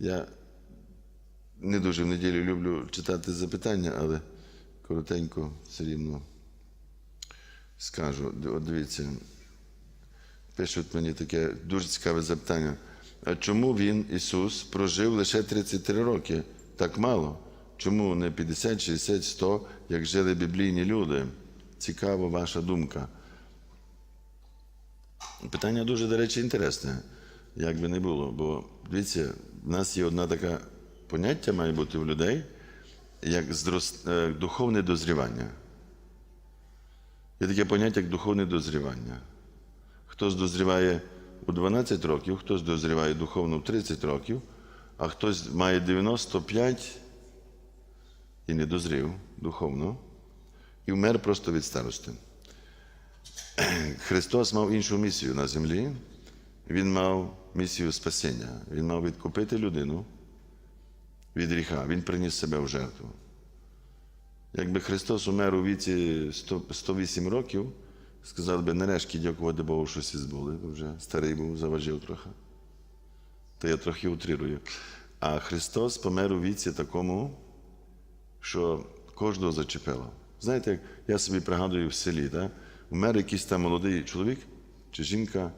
Я не дуже в неділю люблю читати запитання, але коротенько все рівно скажу. От дивіться, пишуть мені таке дуже цікаве запитання. А чому він, Ісус, прожив лише 33 роки? Так мало? Чому не 50, 60, 100, як жили біблійні люди? Цікава ваша думка. Питання дуже, до речі, інтересне, як би не було. Бо дивіться, в нас є одна така поняття має бути в людей, як зрос- е, духовне дозрівання. Є таке поняття, як духовне дозрівання. Хтось дозріває у 12 років, хтось дозріває духовно в 30 років, а хтось має 95 і не дозрів духовно, і вмер просто від старости. Христос мав іншу місію на землі. Він мав місію спасіння. Він мав відкупити людину від гріха. Він приніс себе в жертву. Якби Христос умер у віці 100 108 років, сказали би, нарешті дякувати Богу, що всі збули, вже старий був, заважив трохи. То я трохи утрирую. А Христос помер у віці такому, що кожного зачепило. Знаєте, я собі пригадую в селі, так? умер якийсь там молодий чоловік чи жінка,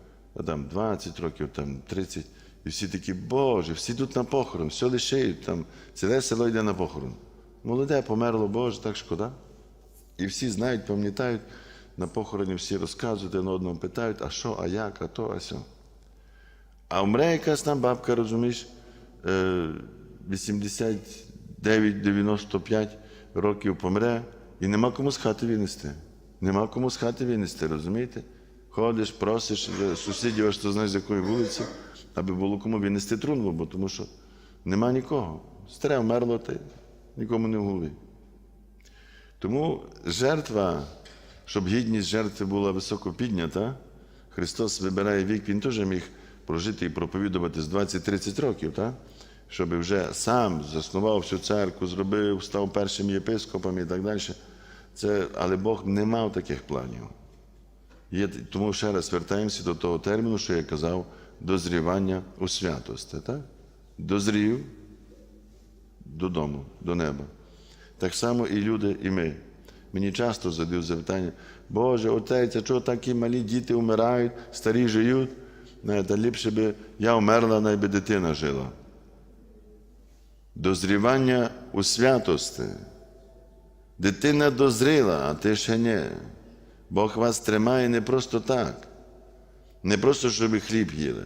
там 20 років, там 30, і всі такі, Боже, всі йдуть на похорон, все лишають, там ціле село йде на похорон. Молоде померло, Боже, так шкода. І всі знають, пам'ятають, на похороні всі розказують, один одному питають, а що, а як, а то, а сьо. А умре якась там бабка, розумієш, е, 89-95 років помре, і нема кому з хати винести. Нема кому з хати винести, розумієте? Ходиш, просиш е, сусідів, аж знаєш, з якої вулиці, аби було кому винести трунву, бо тому що нема нікого. Старе вмерло, й нікому не в. Тому жертва, щоб гідність жертви була високо піднята, Христос вибирає вік, Він теж міг прожити і проповідувати з 20-30 років, так? щоб вже сам заснував всю церкву, зробив, став першим єпископом і так далі. Це, але Бог не мав таких планів. Є, тому ще раз вертаємося до того терміну, що я казав, дозрівання у святості. Так? Дозрів додому, до неба. Так само і люди, і ми. Мені часто задають запитання, Боже, отець, а чого такі малі діти вмирають, старі живуть? Та ліпше би я вмерла, найби дитина жила. Дозрівання у святості. Дитина дозріла, а ти ще ні. Бог вас тримає не просто так. Не просто, щоб ви хліб їли,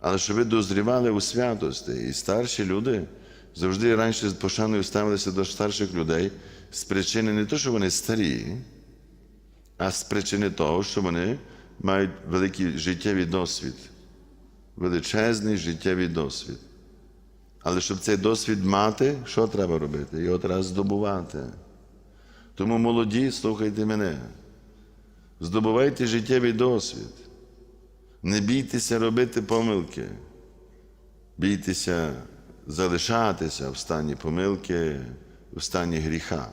але щоб ви дозрівали у святості. І старші люди завжди раніше з пошаною ставилися до старших людей з причини не того, що вони старі, а з причини того, що вони мають великий життєвий досвід, величезний життєвий досвід. Але щоб цей досвід мати, що треба робити? Його треба здобувати. Тому молоді, слухайте мене, здобувайте життєвий досвід. Не бійтеся робити помилки. Бійтеся залишатися в стані помилки, в стані гріха.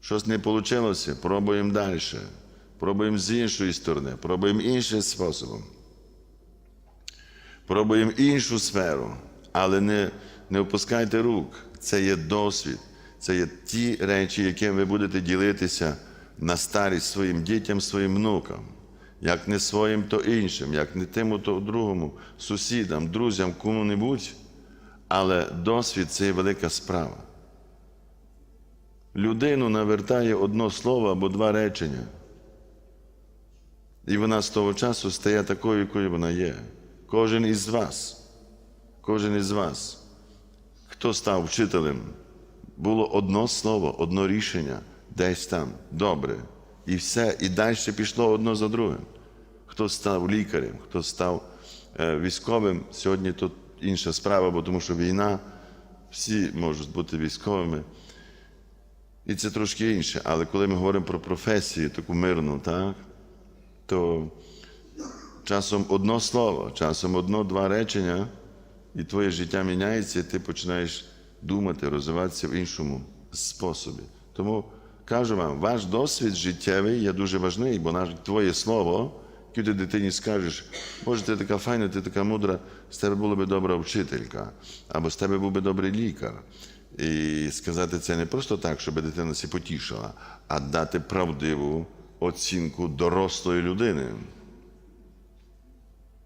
Щось не вийшло, пробуємо далі. Пробуємо з іншої сторони, пробуємо іншим способом. Пробуємо іншу сферу, але не, не опускайте рук. Це є досвід, це є ті речі, якими ви будете ділитися на старість своїм дітям, своїм внукам. Як не своїм, то іншим, як не тим, то другому, сусідам, друзям, кому-небудь. Але досвід це є велика справа. Людину навертає одно слово або два речення. І вона з того часу стає такою, якою вона є. Кожен із вас, кожен із вас, хто став вчителем, було одно слово, одно рішення десь там, добре. І все, і далі пішло одно за другим. Хто став лікарем, хто став е, військовим, сьогодні тут інша справа, бо тому що війна, всі можуть бути військовими. І це трошки інше. Але коли ми говоримо про професію, таку мирну, так, то часом одно слово, часом одно-два речення, і твоє життя міняється, і ти починаєш думати, розвиватися в іншому способі. Тому кажу вам, ваш досвід життєвий є дуже важливий, бо навіть твоє слово Коли ти дитині скажеш, Боже, ти така файна, ти така мудра, з тебе була би добра вчителька, або з тебе був би добрий лікар. І сказати це не просто так, щоб дитина себе потішила, а дати правдиву оцінку дорослої людини.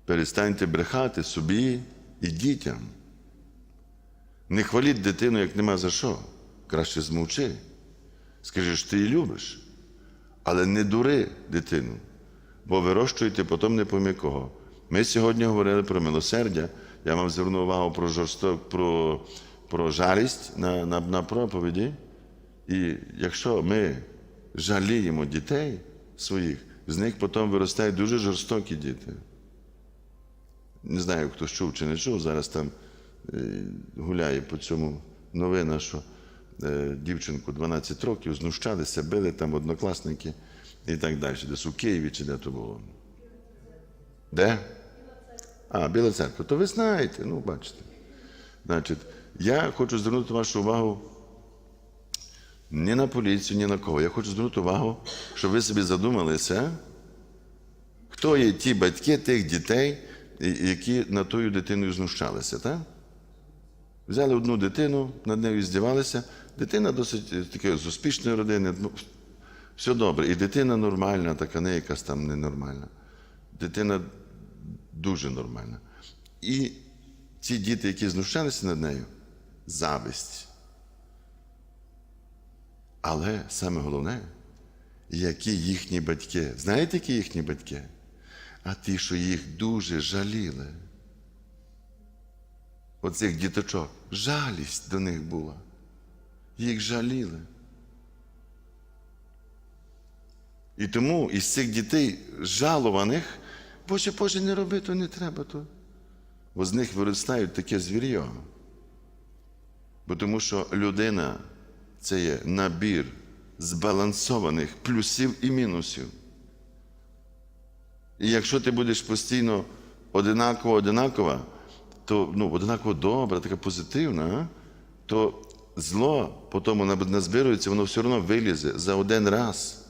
Перестаньте брехати собі і дітям. Не хваліть дитину, як нема за що. Краще змовчи. Скажи, що ти її любиш, але не дури дитину, бо вирощуєте потім не помі кого. Ми сьогодні говорили про милосердя. Я вам звернув увагу про жорсток, про, про жалість на, на, на проповіді. І якщо ми жаліємо дітей своїх, з них потім виростають дуже жорстокі діти. Не знаю, хто чув чи не чув, зараз там е, гуляє по цьому новина, що дівчинку 12 років знущалися, били там однокласники і так далі. Десь у Києві чи де то було. Де? А, Біла церква. То ви знаєте, ну бачите. Значить, я хочу звернути вашу увагу ні на поліцію, ні на кого. Я хочу звернути увагу, щоб ви собі задумалися, хто є ті батьки тих дітей, які над тою дитиною знущалися, так? Взяли одну дитину, над нею здівалися. Дитина досить е, таке з успішної родини. ну, Все добре. І дитина нормальна, така не якась там ненормальна. Дитина дуже нормальна. І ці діти, які знущалися над нею, зависть. Але саме головне, які їхні батьки. Знаєте, які їхні батьки? А ті, що їх дуже жаліли. Оцих діточок. Жалість до них була. Їх жаліли. І тому із цих дітей жалованих, Боже, Боже, не роби, то не треба то. Бо з них виростають таке звір'я. Бо тому що людина це є набір збалансованих плюсів і мінусів. І якщо ти будеш постійно одинаково одинакова, то ну, одинаково добра, така позитивна, то зло потім назбирується, воно все одно вилізе за один раз.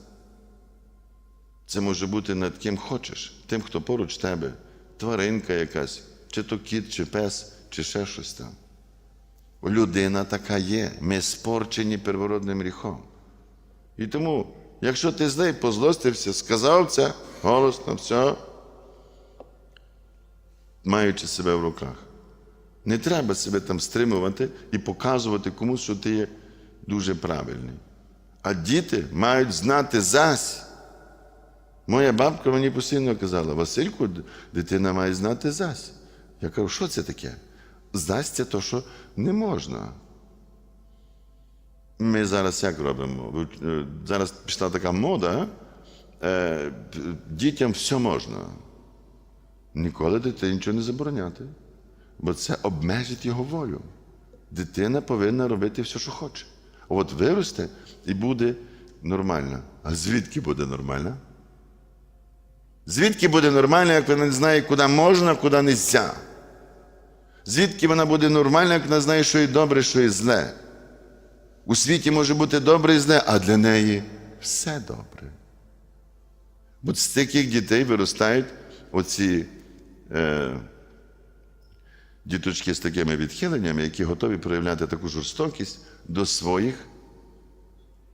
Це може бути над ким хочеш, тим, хто поруч тебе, тваринка якась, чи то кіт, чи пес, чи ще щось там. Людина така є. Ми спорчені первородним гріхом. І тому, якщо ти злий, позлостився, сказав це голосно, все, маючи себе в руках. Не треба себе там стримувати і показувати комусь, що ти є дуже правильний. А діти мають знати зась. Моя бабка мені постійно казала, Васильку, дитина має знати зась. Я кажу, що це таке? Зась це то, що не можна. Ми зараз як робимо? Е, Зараз пішла така мода, е, дітям все можна. Ніколи дитині нічого не забороняти, бо це обмежить його волю. Дитина повинна робити все, що хоче. От виросте і буде нормальна. А звідки буде нормальна? Звідки буде нормальна, як вона не знає, куди можна, куди не можна? Звідки вона буде нормальна, як вона знає, що є добре, що є зле? У світі може бути добре і зле, а для неї все добре. Бо з таких дітей виростають оці е, діточки з такими відхиленнями, які готові проявляти таку жорстокість до своїх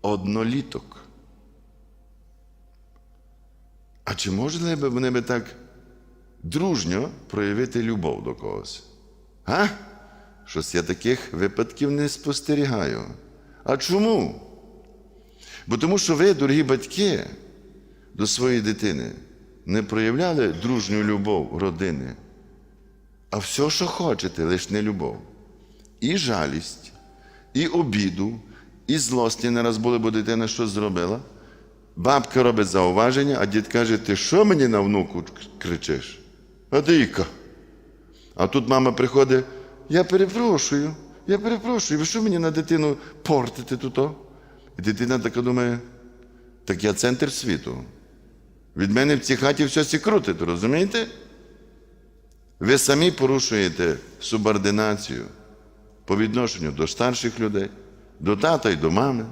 одноліток. А чи можуть би вони би так дружньо проявити любов до когось? А? Щось я таких випадків не спостерігаю. А чому? Бо тому що ви, дорогі батьки, до своєї дитини не проявляли дружню любов родини, а все, що хочете, лише не любов. І жалість, і обіду, і злості не раз були, бо дитина щось зробила. Бабка робить зауваження, а дід каже, ти що мені на внуку кричиш? А. А тут мама приходить, я перепрошую, я перепрошую, ви що мені на дитину портите тут? І дитина така думає, так я центр світу. Від мене в цій хаті все крутить, розумієте? Ви самі порушуєте субординацію по відношенню до старших людей, до тата і до мами.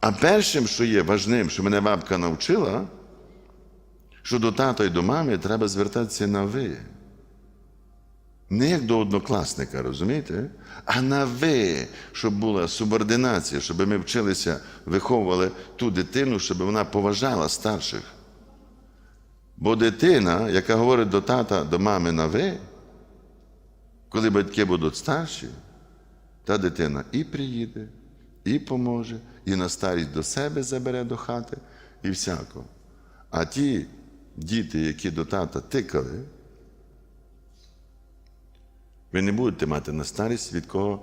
А першим, що є важним, що мене бабка навчила, що до тата і до мами треба звертатися на ви. Не як до однокласника, розумієте? А на ви, щоб була субординація, щоб ми вчилися, виховували ту дитину, щоб вона поважала старших. Бо дитина, яка говорить до тата, до мами на ви, коли батьки будуть старші, та дитина і приїде, і поможе, і на старість до себе забере до хати, і всяко. А ті діти, які до тата тикали, ви не будете мати на старість, від кого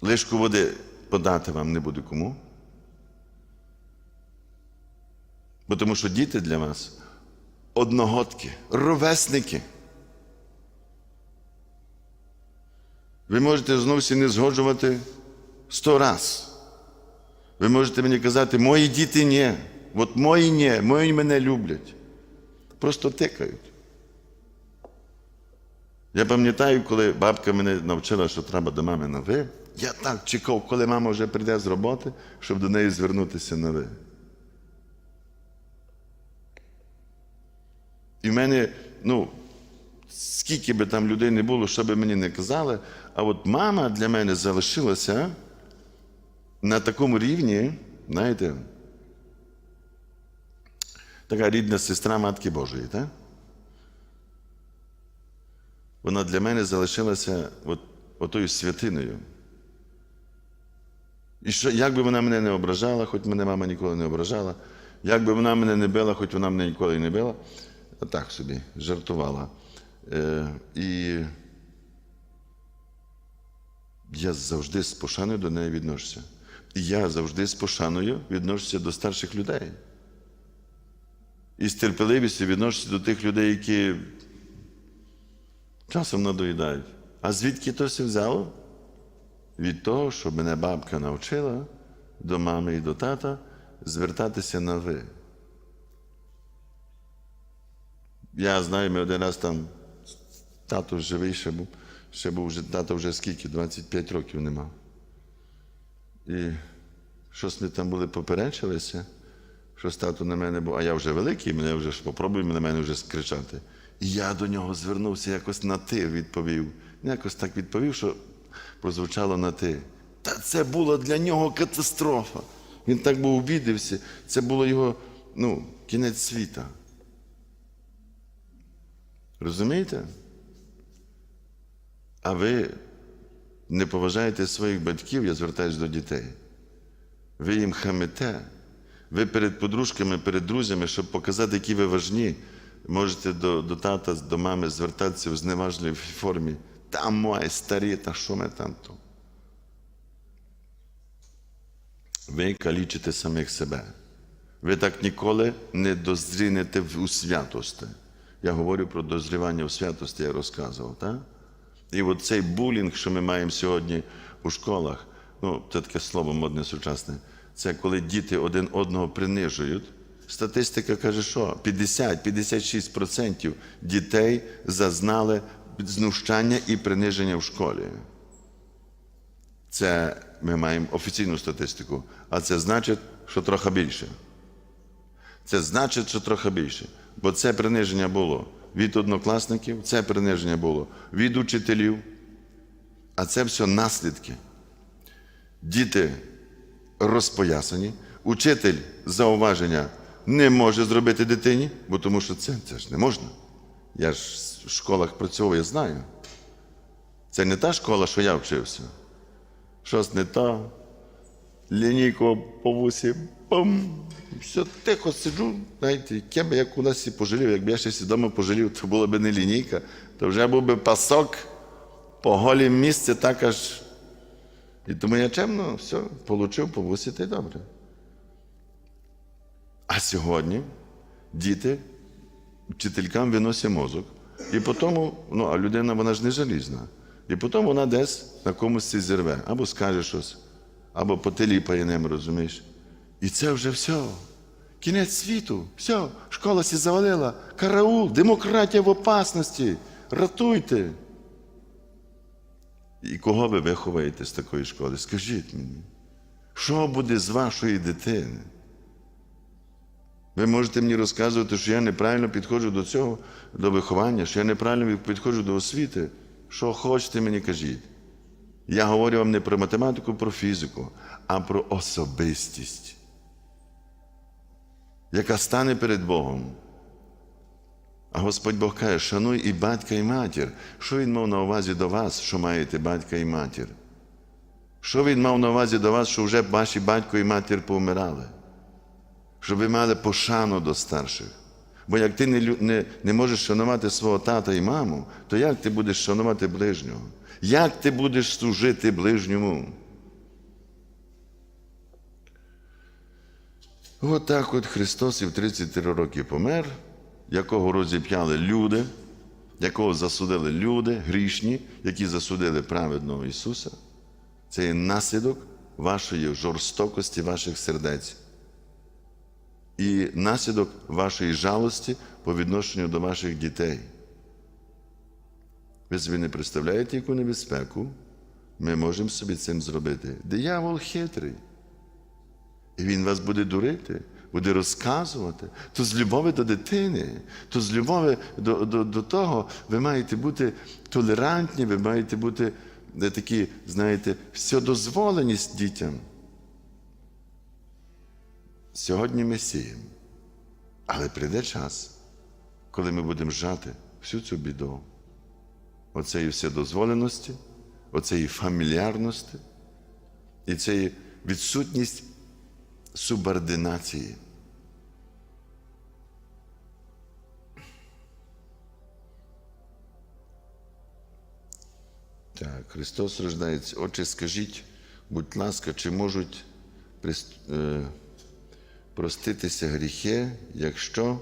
лишку води подати вам не буде кому. Бо тому що діти для вас одногодки, ровесники. Ви можете знову не згоджувати сто раз. Ви можете мені казати, мої діти ні. От мої ні, мої мене люблять. Просто тикають. Я пам'ятаю, коли бабка мене навчила, що треба до мами на ви. Я так чекав, коли мама вже прийде з роботи, щоб до неї звернутися на ви. І в мене, ну, скільки би там людей не було, що би мені не казали, а от мама для мене залишилася на такому рівні, знаєте, така рідна сестра Матки Божої, так? Вона для мене залишилася от, отою святиною. І що, як би вона мене не ображала, хоч мене мама ніколи не ображала, як би вона мене не била, хоч вона мене ніколи не била, так собі жартувала. Е, і я завжди з пошаною до неї відношуся. І я завжди з пошаною відношуся до старших людей. І з терпеливістю відношуся до тих людей, які часом надоїдають. А звідки то все взяло? Від того, що мене бабка навчила до мами і до тата звертатися на ви. Я знаю, ми один раз там тато живий ще був, ще був вже тато вже скільки, 25 років нема. І щось ми там були поперечилися, щось тато на мене був, а я вже великий, мене вже ж на мене вже скричати. І я до нього звернувся, якось на ти відповів. Якось так відповів, що прозвучало на ти. Та це була для нього катастрофа. Він так був обідався. Це було його ну, кінець світа. Розумієте? А ви не поважаєте своїх батьків, я звертаюся до дітей. Ви їм хамите. Ви перед подружками, перед друзями, щоб показати, які ви важні, можете до до тата, до мами звертатися в зневажливій формі. Там мої старі, та що ми там то? Ви калічите самих себе. Ви так ніколи не дозрінете у святості. Я говорю про дозрівання у святості, я розказував. Так? І от цей булінг, що ми маємо сьогодні у школах, ну, це таке слово модне сучасне, це коли діти один одного принижують. Статистика каже, що 50-56% дітей зазнали знущання і приниження в школі. Це ми маємо офіційну статистику, а це значить, що трохи більше. Це значить, що трохи більше. Бо це приниження було від однокласників, це приниження було від учителів, а це все наслідки. Діти розпоясані, учитель зауваження не може зробити дитині, бо тому що це, це ж не можна. Я ж в школах працював, я знаю. Це не та школа, що я вчився. Щось не та. Лінійко по вусі, пам. Все тихо сиджу, знаєте, яке би я кудись і пожалів, якби я ще вдома пожалів, то була б не лінійка, то вже був би пасок по голі місці, так аж. І тому я чемно все, получив по вусі та й добре. А сьогодні діти вчителькам виносять мозок, і потім, ну, а людина вона ж не залізна. І потім вона десь на комусь це зірве, або скаже щось, або потеліпає ним, розумієш. І це вже все. Кінець світу. Все, школа сі завалила. Караул, демократія в опасності. Ратуйте. І кого ви виховаєте з такої школи? Скажіть мені, що буде з вашої дитини? Ви можете мені розказувати, що я неправильно підходжу до цього, до виховання, що я неправильно підходжу до освіти. Що хочете, мені кажіть. Я говорю вам не про математику, про фізику, а про особистість, яка стане перед Богом. А Господь Бог каже, шануй і батька, і матір. Що Він мав на увазі до вас, що маєте батька і матір? Що Він мав на увазі до вас, що вже ваші батько і матір повмирали? Щоб ви мали пошану до старших. Бо як ти не, не, не можеш шанувати свого тата і маму, то як ти будеш шанувати ближнього? Як ти будеш служити ближньому? От от Христос і в 33 роки помер, якого розіп'яли люди, якого засудили люди, грішні, які засудили праведного Ісуса. Це є наслідок вашої жорстокості, ваших сердець. І наслідок вашої жалості по відношенню до ваших дітей. Ви собі не представляєте, яку небезпеку ми можемо собі цим зробити. Диявол хитрий. І він вас буде дурити, буде розказувати. То з любові до дитини, то з любові до, до, до того ви маєте бути толерантні, ви маєте бути е, такі, знаєте, вседозволеність дітям. Сьогодні ми сіємо. Але прийде час, коли ми будемо жати всю цю біду, оцеї вседозволеності, оцеї фамільярності і цієї відсутність субординації. Так, Христос рождається. Отче, скажіть, будь ласка, чи можуть е, проститися гріхи, якщо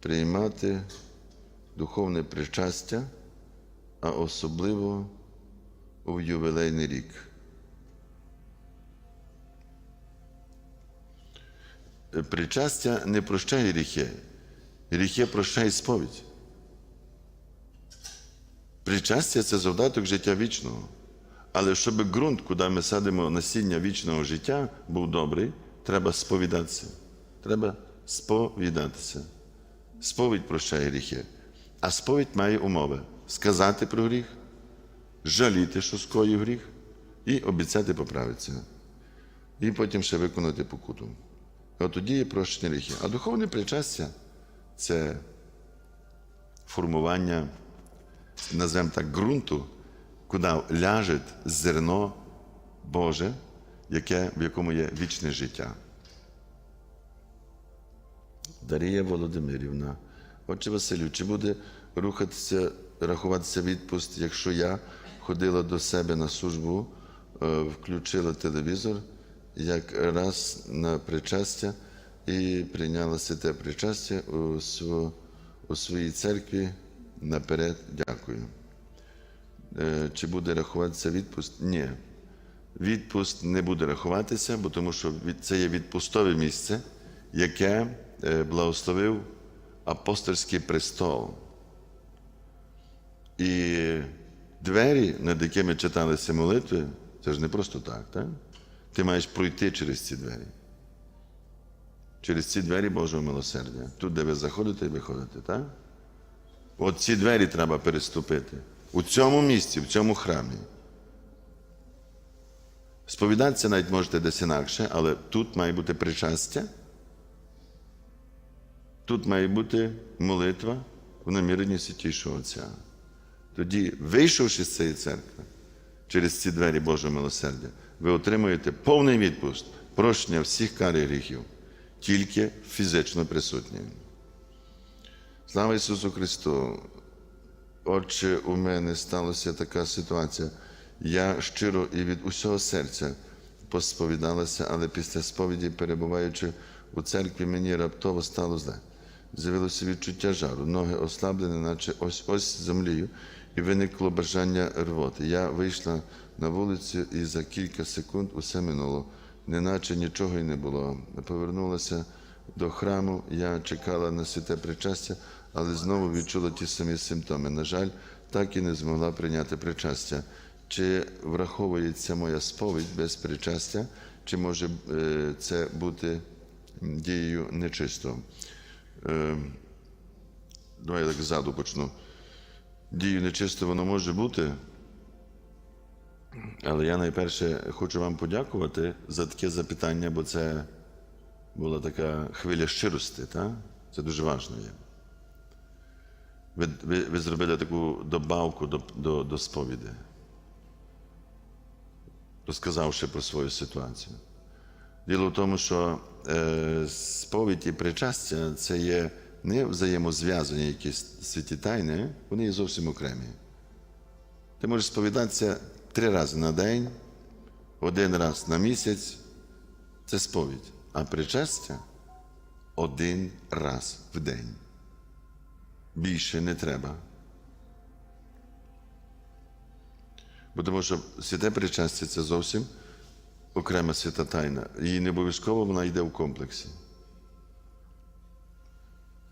приймати духовне причастя, а особливо у ювілейний рік? Причастя не прощає гріхи, гріхи прощає сповідь. Причастя це завдаток життя вічного. Але щоб ґрунт, куди ми садимо насіння вічного життя, був добрий, треба сповідатися. Треба сповідатися. Сповідь прощає гріхи. А сповідь має умови сказати про гріх, жаліти, що скоїв гріх, і обіцяти поправитися. І потім ще виконати покуту. От тоді є прощення гріхи. А духовне причастя це формування, називаємо так, ґрунту, куди ляже зерно Боже, яке, в якому є вічне життя. Дарія Володимирівна, отче Василю, чи буде рухатися, рахуватися відпуст, якщо я ходила до себе на службу, е, включила телевізор, як раз на причастя і прийняла святе причастя у, сво- у своїй церкві наперед дякую. Е, Чи буде рахуватися відпуст? Ні. Відпуст не буде рахуватися, бо тому що це є відпустове місце, яке е, благословив апостольський престол. І двері, над якими читалися молитви, це ж не просто так, так? Ти маєш пройти через ці двері. Через ці двері Божого милосердя. Тут, де ви заходите і виходите, так? От ці двері треба переступити. У цьому місці, в цьому храмі. Сповідатися навіть можете десь інакше, але тут має бути причастя. Тут має бути молитва в наміренні Святішого Отця. Тоді, вийшовши з цієї церкви через ці двері Божого милосердя, ви отримуєте повний відпуст, прощення всіх кар і гріхів, тільки фізично присутні. Слава Ісусу Христу! Отче, у мене сталася така ситуація. Я щиро і від усього серця посповідалася, але після сповіді, перебуваючи у церкві, мені раптово стало зле. З'явилося відчуття жару, ноги ослаблені, наче ось ось землею, і виникло бажання рвоти. Я вийшла на вулицю, і за кілька секунд усе минуло, неначе нічого й не було. Повернулася до храму, я чекала на святе причастя, але знову відчула ті самі симптоми. На жаль, так і не змогла прийняти причастя. Чи враховується моя сповідь без причастя, чи може е, це бути дією нечистого. Е, давай так ззаду почну. Дією нечистого воно може бути. Але я найперше хочу вам подякувати за таке запитання, бо це була така хвиля щирості. Та? Це дуже важливо. Ви, ви, ви зробили таку добавку до, до, до сповіді, розказавши про свою ситуацію. Діло в тому, що е, сповідь і причастя це є не взаємозв'язані якісь святі тайни, вони є зовсім окремі. Ти можеш сповідатися три рази на день, один раз на місяць це сповідь, а причастя один раз в день. Більше не треба. Бо тому що святе причастя це зовсім окрема свята тайна. І не обов'язково вона йде в комплексі.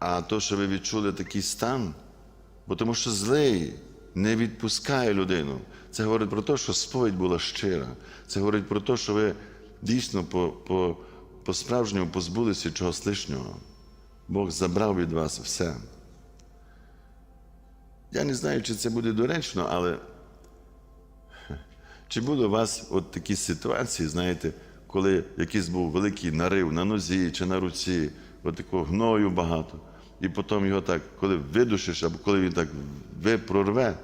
А то, що ви відчули такий стан, бо тому що злий не відпускає людину. Це говорить про те, що сповідь була щира. Це говорить про те, що ви дійсно по, по, по позбулися чогось лишнього. Бог забрав від вас все. Я не знаю, чи це буде доречно, але чи були у вас от такі ситуації, знаєте, коли якийсь був великий нарив на нозі чи на руці, от такого гною багато, і потім його так, коли видушиш, або коли він так ви прорве,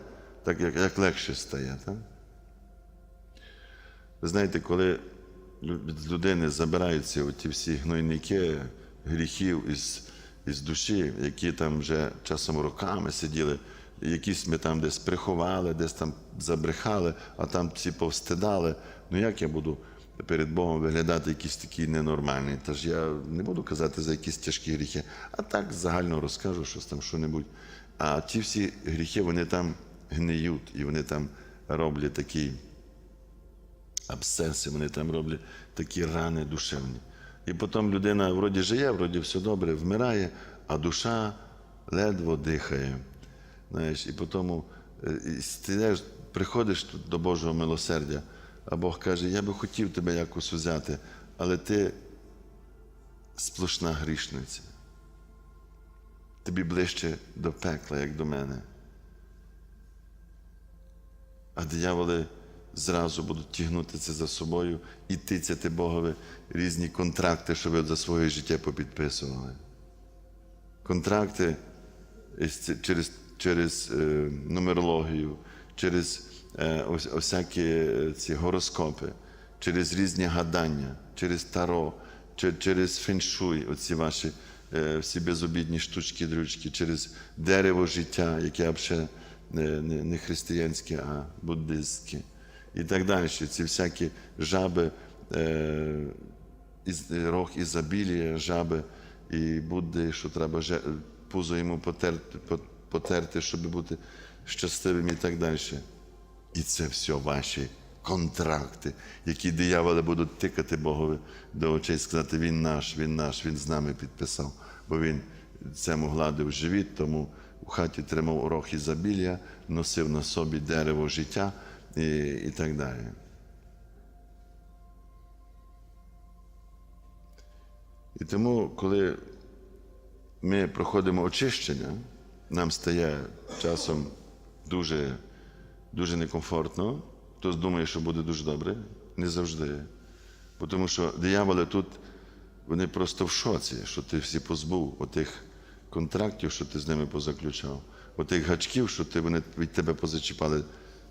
так як, як легше стає. Так? Ви знаєте, коли з людини забираються оті всі гнойники гріхів із, із душі, які там вже часом роками сиділи, якісь ми там десь приховали, десь там забрехали, а там всі повстидали. Ну як я буду перед Богом виглядати якийсь такий ненормальний? Тож я не буду казати за якісь тяжкі гріхи, а так загально розкажу щось там, що-небудь. А ті всі гріхи, вони там гниють, і вони там роблять такий абсцеси, вони там роблять такі рани душевні. І потім людина вроді живе, вроді все добре, вмирає, а душа ледве дихає. Знаєш, і потім е, і приходиш до Божого милосердя, а Бог каже, я би хотів тебе якось взяти, але ти сплошна грішниця. Тобі ближче до пекла, як до мене. А дияволи зразу будуть тягнути це за собою і тицяти Богові різні контракти, що ви за своє життя попідписували. Контракти через, через е, нумерологію, через ось, всякі е, ці гороскопи, через різні гадання, через таро, че- через феншуй, оці ваші е, всі безобідні штучки, дрючки, через дерево життя, яке взагалі не, християнське, а буддистське. І так далі. Ці всякі жаби, е, рог ізобілія, жаби і Будди, що треба пузо йому потерти, потерти, щоб бути щасливим і так далі. І це все ваші контракти, які дияволи будуть тикати Богові до очей сказати, він наш, він наш, він з нами підписав, бо він цьому гладив живіт, тому у хаті тримав орох ізобілля, носив на собі дерево життя і, і так далі. І тому, коли ми проходимо очищення, нам стає часом дуже, дуже некомфортно. Хтось думає, що буде дуже добре. Не завжди. Тому що дияволи тут, вони просто в шоці, що ти всі позбув отих контрактів, що ти з ними позаключав, отих гачків, що ти, вони від тебе позачіпали.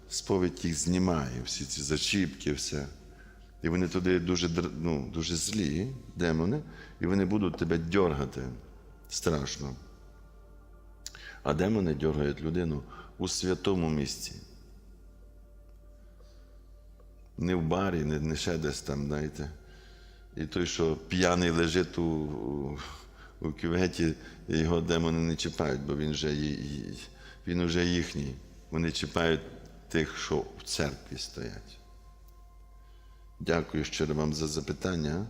Сповідь їх знімає, всі ці зачіпки, все. І вони туди дуже, ну, дуже злі, демони, і вони будуть тебе дьоргати страшно. А демони дьоргають людину у святому місці. Не в барі, не, не ще десь там, знаєте. І той, що п'яний лежить у, у, у кюветі, його демони не чіпають, бо він вже, він вже їхній. Вони чіпають тих, що в церкві стоять. Дякую щиро вам за запитання.